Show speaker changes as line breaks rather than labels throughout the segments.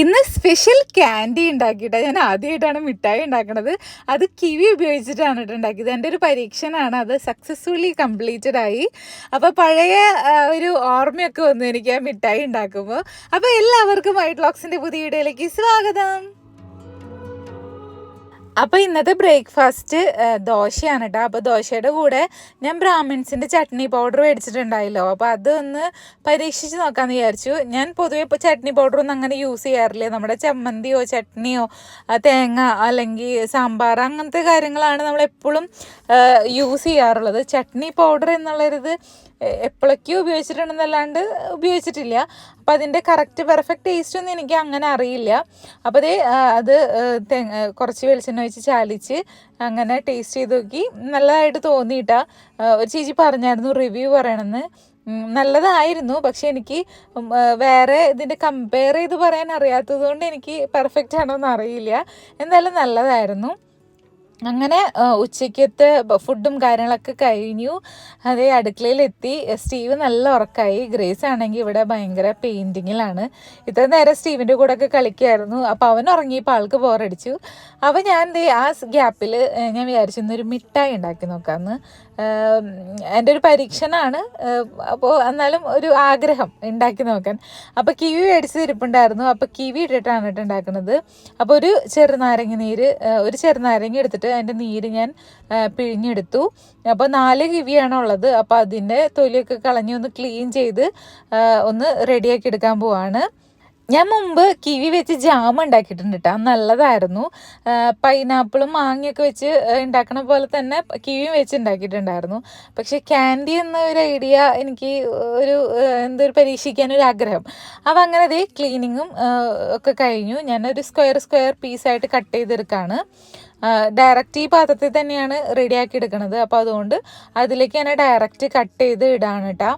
ഇന്ന് special candy ഉണ്ടാക്കിയിട്ടാണ് ഞാൻ ആദ്യമായിട്ടാണ് മിഠായി ഉണ്ടാക്കുന്നത് അത് കിവി ഉപയോഗിച്ചിട്ടാണ് കേട്ടോ ഉണ്ടാക്കിയത്. എന്റെ ഒരു പരീക്ഷണമാണ് അത് സക്സസ്ഫുള്ളി കംപ്ലീറ്റഡ് ആയി. അപ്പോൾ പഴയ ഒരു ഓർമ്മയൊക്കെ വന്നു എനിക്ക് ആ മിഠായി ഉണ്ടാക്കുമ്പോൾ അപ്പോൾ എല്ലാവർക്കും വൈറ്റ് ലോക്സിന്റെ പുതിയ വീഡിയോയിലേക്ക് സ്വാഗതം. അപ്പോൾ ഇന്നത്തെ ബ്രേക്ക്ഫാസ്റ്റ് ദോശയാണ് കേട്ടോ അപ്പോൾ ദോശയുടെ കൂടെ ഞാൻ ബ്രാഹ്മിൻസിന്റെ ചട്നി പൗഡർ മേടിച്ചിട്ടുണ്ടായല്ലോ. അപ്പോൾ അതൊന്ന് പരീക്ഷിച്ച് നോക്കാമെന്ന് വിചാരിച്ചു. ഞാൻ പൊതുവെ ഇപ്പോൾ ചട്നി പൗഡറൊന്നും അങ്ങനെ യൂസ് ചെയ്യാറില്ല. നമ്മുടെ ചമ്മന്തിയോ ചട്നിയോ തേങ്ങ അല്ലെങ്കിൽ സാമ്പാർ അങ്ങനത്തെ കാര്യങ്ങളാണ് നമ്മൾ എപ്പോഴും യൂസ് ചെയ്യാറുള്ളത്. ചട്നി പൗഡർ എന്നുള്ളൊരിത് എപ്പോഴൊക്കെയോ ഉപയോഗിച്ചിട്ടുണ്ടെന്നല്ലാണ്ട് ഉപയോഗിച്ചിട്ടില്ല. അപ്പോൾ അതിന്റെ കറക്റ്റ് പെർഫെക്റ്റ് ടേസ്റ്റ് ഒന്നും എനിക്ക് അങ്ങനെ അറിയില്ല. അപ്പോൾ അതേ അത് തെ കുറച്ച് വെളിച്ചെണ്ണ ഒഴിച്ച് ചാലിച്ച് അങ്ങനെ ടേസ്റ്റ് ചെയ്ത് നോക്കി. നല്ലതായിട്ട് തോന്നിയിട്ടാ ഒരു ചേച്ചി പറഞ്ഞായിരുന്നു റിവ്യൂ പറയണമെന്ന് നല്ലതായിരുന്നു. പക്ഷെ എനിക്ക് വേറെ ഇതിന്റെ കമ്പയർ ചെയ്ത് പറയാൻ അറിയാത്തത് കൊണ്ട് എനിക്ക് പെർഫെക്റ്റ് ആണോ എന്ന് അറിയില്ല. എന്തായാലും നല്ലതായിരുന്നു. അങ്ങനെ ഉച്ചയ്ക്കത്തെ ഫുഡും കാര്യങ്ങളൊക്കെ കഴിഞ്ഞു. അതേ അടുക്കളയിലെത്തി. സ്റ്റീവ് നല്ല ഉറക്കായി. ഗ്രേസ് ആണെങ്കിൽ ഇവിടെ ഭയങ്കര പെയിന്റിങ്ങിലാണ് ഇത്ര നേരം സ്റ്റീവിന്റെ കൂടെ ഒക്കെ കളിക്കുമായിരുന്നു അപ്പോൾ അവൻ ഉറങ്ങിയപ്പോൾ ആൾക്ക് ബോറടിച്ചു. അപ്പോൾ ഞാൻ ദേ ആ ഗ്യാപ്പിൽ ഞാൻ വിചാരിച്ചു ഇന്നൊരു മിഠായി ഉണ്ടാക്കി നോക്കാമെന്ന് എന്റെ ഒരു പരീക്ഷണമാണ് അപ്പോൾ എന്നാലും ഒരു ആഗ്രഹം ഉണ്ടാക്കി നോക്കാൻ. അപ്പോൾ കിവി മേടിച്ച് ഇരിപ്പുണ്ടായിരുന്നു. അപ്പോൾ കിവി ഇട്ടിട്ടാണ് കേട്ടോ ഉണ്ടാക്കുന്നത്. അപ്പോൾ ഒരു ചെറുനാരങ്ങ നീര് ഒരു ചെറുനാരങ്ങ എടുത്തിട്ട് അതിന്റെ നീര് ഞാൻ പിഴിഞ്ഞെടുത്തു. അപ്പോൾ നാല് കിവിയാണ് ഉള്ളത്. അപ്പോൾ അതിന്റെ തൊലിയൊക്കെ കളഞ്ഞ് ഒന്ന് ക്ലീൻ ചെയ്ത് ഒന്ന് റെഡിയാക്കി എടുക്കാൻ പോവാണ്. ഞാൻ മുമ്പ് കിവി വെച്ച് ജാം ഉണ്ടാക്കിയിട്ടുണ്ട് കേട്ടോ നല്ലതായിരുന്നു. പൈനാപ്പിളും മാങ്ങയൊക്കെ വെച്ച് ഉണ്ടാക്കണ പോലെ തന്നെ കിവിയും വെച്ച് ഉണ്ടാക്കിയിട്ടുണ്ടായിരുന്നു. പക്ഷേ ക്യാൻഡി എന്ന ഒരു ഐഡിയ എനിക്ക് ഒരു എന്തൊരു പരീക്ഷിക്കാനൊരു ആഗ്രഹം അപ്പം അങ്ങനെ അതേ ക്ലീനിങ്ങും ഒക്കെ കഴിഞ്ഞു. ഞാനൊരു സ്ക്വയർ സ്ക്വയർ പീസായിട്ട് കട്ട് ചെയ്തെടുക്കുകയാണ് ഡയറക്റ്റ് ഈ പാത്രത്തിൽ തന്നെയാണ് റെഡിയാക്കി എടുക്കുന്നത് അപ്പോൾ അതുകൊണ്ട് അതിലേക്ക് ഞാൻ ഡയറക്റ്റ് കട്ട് ചെയ്ത് ഇടാണ് കേട്ടോ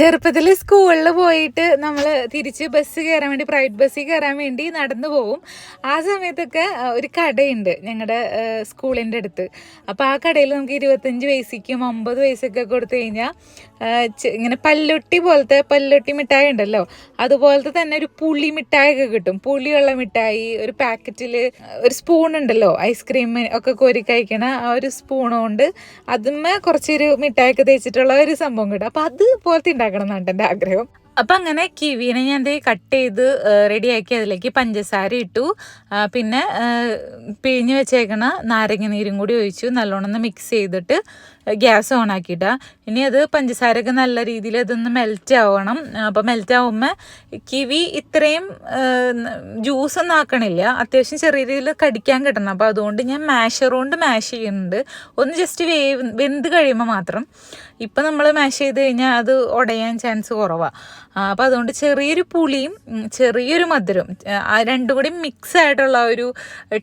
ചെറുപ്പത്തിൽ സ്കൂളിൽ പോയിട്ട് നമ്മൾ തിരിച്ച് ബസ് കയറാൻ വേണ്ടി പ്രൈവറ്റ് ബസ്സിൽ കയറാൻ വേണ്ടി നടന്നു പോവും. ആ സമയത്തൊക്കെ ഒരു കടയുണ്ട് ഞങ്ങളുടെ സ്കൂളിന്റെ അടുത്ത്. അപ്പോൾ ആ കടയിൽ നമുക്ക് ഇരുപത്തഞ്ച് പൈസയ്ക്കും അമ്പത് വയസ്സൊക്കെ കൊടുത്തു കഴിഞ്ഞാൽ ഇങ്ങനെ പല്ലൊട്ടി പോലത്തെ പല്ലൊട്ടി മിഠായി ഉണ്ടല്ലോ അതുപോലത്തെ തന്നെ ഒരു പുളി മിഠായി ഒക്കെ കിട്ടും. പുളിയുള്ള മിഠായി ഒരു പാക്കറ്റിൽ ഒരു സ്പൂൺ ഉണ്ടല്ലോ ഐസ്ക്രീം ഒക്കെ കോരി കഴിക്കണ ആ ഒരു സ്പൂൺ കൊണ്ട് കുറച്ചൊരു മിഠായിയൊക്കെ തേച്ചിട്ടുള്ള ഒരു സംഭവം കിട്ടും. അപ്പോൾ അതുപോലത്തെ ഉണ്ടാക്കണം എന്നാണ് എന്റെ ആഗ്രഹം. അപ്പം അങ്ങനെ കിവീനെ ഞാൻ കട്ട് ചെയ്ത് റെഡിയാക്കി അതിലേക്ക് പഞ്ചസാര ഇട്ടു. പിന്നെ പിഴിഞ്ഞ് വെച്ചേക്കണ നാരങ്ങ നീരും കൂടി ഒഴിച്ചു നല്ലോണം മിക്സ് ചെയ്തിട്ട് ഗ്യാസ് ഓൺ ആക്കിയിട്ടാ ഇനി അത് പഞ്ചസാരയൊക്കെ നല്ല രീതിയിൽ അതൊന്ന് മെൽറ്റ് ആവണം. അപ്പോൾ മെൽറ്റ് ആവുമ്പോൾ കിവി ഇത്രയും ജ്യൂസ് ഒന്നും ആക്കണില്ല. അത്യാവശ്യം ചെറിയ രീതിയിൽ കടിക്കാൻ കിട്ടണം. അപ്പോൾ അതുകൊണ്ട് ഞാൻ മാഷർ കൊണ്ട് മാഷ് ചെയ്യുന്നുണ്ട്. ഒന്ന് ജസ്റ്റ് വേവ് വെന്ത് കഴിയുമ്പോൾ മാത്രം. ഇപ്പം നമ്മൾ മാഷ് ചെയ്ത് കഴിഞ്ഞാൽ അത് ഉടയാൻ ചാൻസ് കുറവാണ് അപ്പോൾ അതുകൊണ്ട് ചെറിയൊരു പുളിയും ചെറിയൊരു മധുരം ആ രണ്ടും കൂടി മിക്സ് ആയിട്ടുള്ള ഒരു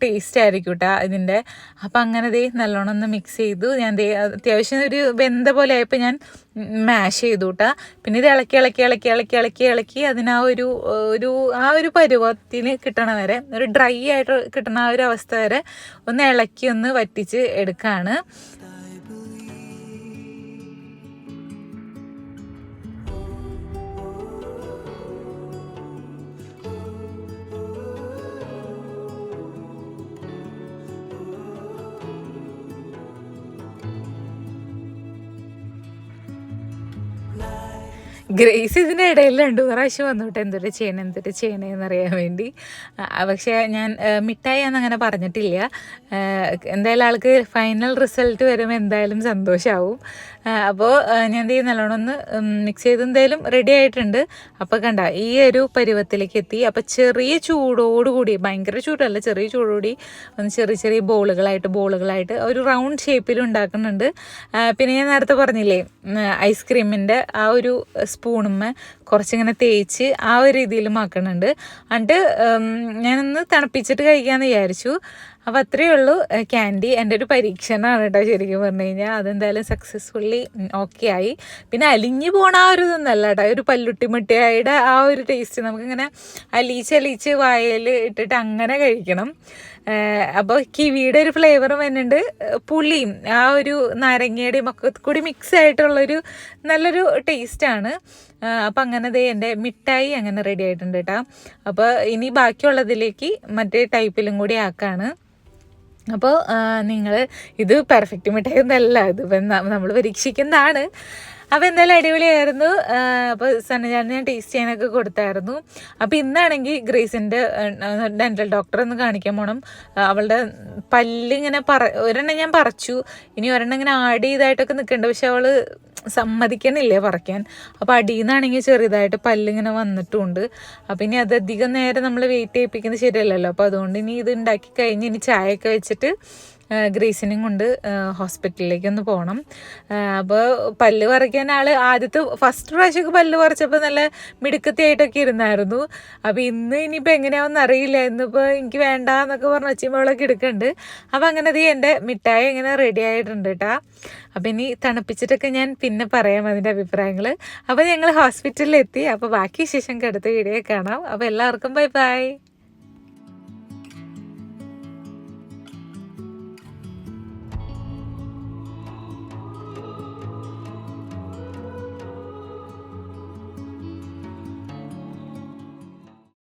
ടേസ്റ്റ് ആയിരിക്കും കേട്ടോ ഇതിന്റെ അപ്പം അങ്ങനെ ദേ നല്ലോണം ഒന്ന് മിക്സ് ചെയ്തു. ഞാൻ ദേ അത്യാവശ്യം ഒരു വെന്ത പോലെ ആയപ്പോൾ ഞാൻ മാഷ് ചെയ്തു കൂട്ടാ പിന്നെ ഇത് ഇളക്കി ഇളക്കി ഇളക്കി ഇളക്കി ഇളക്കി ഇളക്കി അതിന് ആ ഒരു ഒരു ആ ഒരു പരുവത്തിന് കിട്ടണ വരെ ഒരു ഡ്രൈ ആയിട്ട് കിട്ടണ ആ ഒരു അവസ്ഥ വരെ ഒന്ന് ഇളക്കി ഒന്ന് വറ്റിച്ച് എടുക്കുകയാണ് ഗ്രേസ് ഇതിന്റെ ഇടയിൽ രണ്ടു പ്രാവശ്യം വന്നോട്ടെ എന്തൊരു ചെയ്യണം എന്തൊരു ചെയ്യണേ എന്നറിയാൻ വേണ്ടി. പക്ഷേ ഞാൻ മിഠായി എന്ന് അങ്ങനെ പറഞ്ഞിട്ടില്ല. എന്തായാലും ആൾക്ക് ഫൈനൽ റിസൾട്ട് വരുമ്പോൾ എന്തായാലും സന്തോഷമാവും അപ്പോൾ ഞാൻ ദേ നല്ലോണം ഒന്ന് മിക്സ് ചെയ്ത് എന്തായാലും റെഡി ആയിട്ടുണ്ട്. അപ്പോൾ കണ്ട ഈ ഒരു പരുവത്തിലേക്ക് എത്തി. അപ്പോൾ ചെറിയ ചൂടോടുകൂടി ഭയങ്കര ചൂടല്ല ചെറിയ ചൂടോടി ഒന്ന് ചെറിയ ചെറിയ ബോളുകളായിട്ട് ബോളുകളായിട്ട് ഒരു റൗണ്ട് ഷേപ്പിൽ ഉണ്ടാക്കുന്നുണ്ട്. പിന്നെ ഞാൻ നേരത്തെ പറഞ്ഞില്ലേ ഐസ്ക്രീമിന്റെ ആ ഒരു സ്പൂണുമ്മ കുറച്ചിങ്ങനെ തേച്ച് ആ ഒരു രീതിയിൽ മാക്കണുണ്ട് എന്നിട്ട് ഞാനൊന്ന് തണുപ്പിച്ചിട്ട് കഴിക്കാമെന്ന് വിചാരിച്ചു. അപ്പോൾ അത്രയേ ഉള്ളൂ. ക്യാൻഡി എന്റെ ഒരു പരീക്ഷണമാണ് കേട്ടോ ശരിക്കും പറഞ്ഞു കഴിഞ്ഞാൽ. അതെന്തായാലും സക്സസ്ഫുള്ളി ഓക്കെ ആയി. പിന്നെ അലിഞ്ഞു പോണ ആ ഒരു ഇതൊന്നല്ല കേട്ടോ. ഒരു പല്ലുട്ടി മുട്ടിയായുടെ ആ ഒരു ടേസ്റ്റ് നമുക്കിങ്ങനെ അലിച്ച് അലിച്ച് വായയിൽ ഇട്ടിട്ട് അങ്ങനെ കഴിക്കണം. അപ്പോൾ കിവിയുടെ ഒരു ഫ്ലേവറും വരുന്നുണ്ട്. പുളിയും ആ ഒരു നാരങ്ങയുടെയും ഒക്കെ കൂടി മിക്സ് ആയിട്ടുള്ളൊരു നല്ലൊരു ടേസ്റ്റാണ് അപ്പം അങ്ങനെ ദേ എന്റെ മിഠായി അങ്ങനെ റെഡി ആയിട്ടുണ്ട് കേട്ടോ അപ്പോൾ ഇനി ബാക്കിയുള്ളതിലേക്ക് മറ്റേ ടൈപ്പിലും കൂടി ആക്കാണ്. അപ്പോൾ നിങ്ങൾ ഇത് പെർഫെക്റ്റ് മിഠായി ഒന്നല്ല ഇത് നമ്മൾ പരീക്ഷിക്കുന്നതാണ്. അപ്പോൾ എന്തായാലും അടിപൊളിയായിരുന്നു. അപ്പോൾ സന്നജാൻ ഞാൻ ടേസ്റ്റ് ചെയ്യാനൊക്കെ കൊടുത്തായിരുന്നു. അപ്പോൾ ഇന്നാണെങ്കിൽ ഗ്രേസിന്റെ ഡെന്റൽ ഡോക്ടറെ ഒന്ന് കാണിക്കാൻ പോകണം അവളുടെ പല്ലിങ്ങനെ പറ ഒരെണ്ണം ഞാൻ പറിച്ചു. ഇനി ഒരെണ്ണം ഇങ്ങനെ ആഡ് ചെയ്തായിട്ടൊക്കെ നിൽക്കുന്നുണ്ട് പക്ഷെ അവൾ സമ്മതിക്കണില്ലേ പറിക്കാൻ? അപ്പോൾ അടിയിൽ നിന്നാണെങ്കിൽ ചെറുതായിട്ട് പല്ലിങ്ങനെ വന്നിട്ടുമുണ്ട് അപ്പം ഇനി അത് നേരം നമ്മൾ വെയിറ്റ് ചെയ്യിപ്പിക്കുന്നത് ശരിയല്ലല്ലോ. അപ്പോൾ അതുകൊണ്ട് ഇനി ഇത് ഉണ്ടാക്കി കഴിഞ്ഞ് ഇനി ചായയൊക്കെ വെച്ചിട്ട് ആ, ഗ്രേസിനെയും കൊണ്ട് ഹോസ്പിറ്റലിലേക്ക് ഒന്ന് പോകണം അപ്പോൾ പല്ല് പറിക്കാൻ ആൾ ആദ്യത്തെ ഫസ്റ്റ് പ്രാവശ്യമൊക്കെ പല്ല് പറിച്ചപ്പോൾ നല്ല മിടുക്കത്തിയായിട്ടൊക്കെ ഇരുന്നായിരുന്നു. അപ്പോൾ ഇന്ന് ഇനിയിപ്പോൾ എങ്ങനെയാവെന്ന് അറിയില്ല. ഇന്നിപ്പോൾ എനിക്ക് വേണ്ട എന്നൊക്കെ പറഞ്ഞ് ഒച്ചമകളൊക്കെ എടുക്കുന്നുണ്ട് അപ്പോൾ അങ്ങനെ അത് എന്റെ മിഠായി ഇങ്ങനെ റെഡി ആയിട്ടുണ്ട് കേട്ടോ അപ്പോൾ ഇനി തണുപ്പിച്ചിട്ടൊക്കെ ഞാൻ പിന്നെ പറയാം അതിന്റെ അഭിപ്രായങ്ങൾ അപ്പോൾ ഞങ്ങൾ ഹോസ്പിറ്റലിൽ എത്തി അപ്പോൾ ബാക്കി വിശേഷം അടുത്ത വീഡിയോ കാണാം. അപ്പോൾ എല്ലാവർക്കും ബൈ ബൈ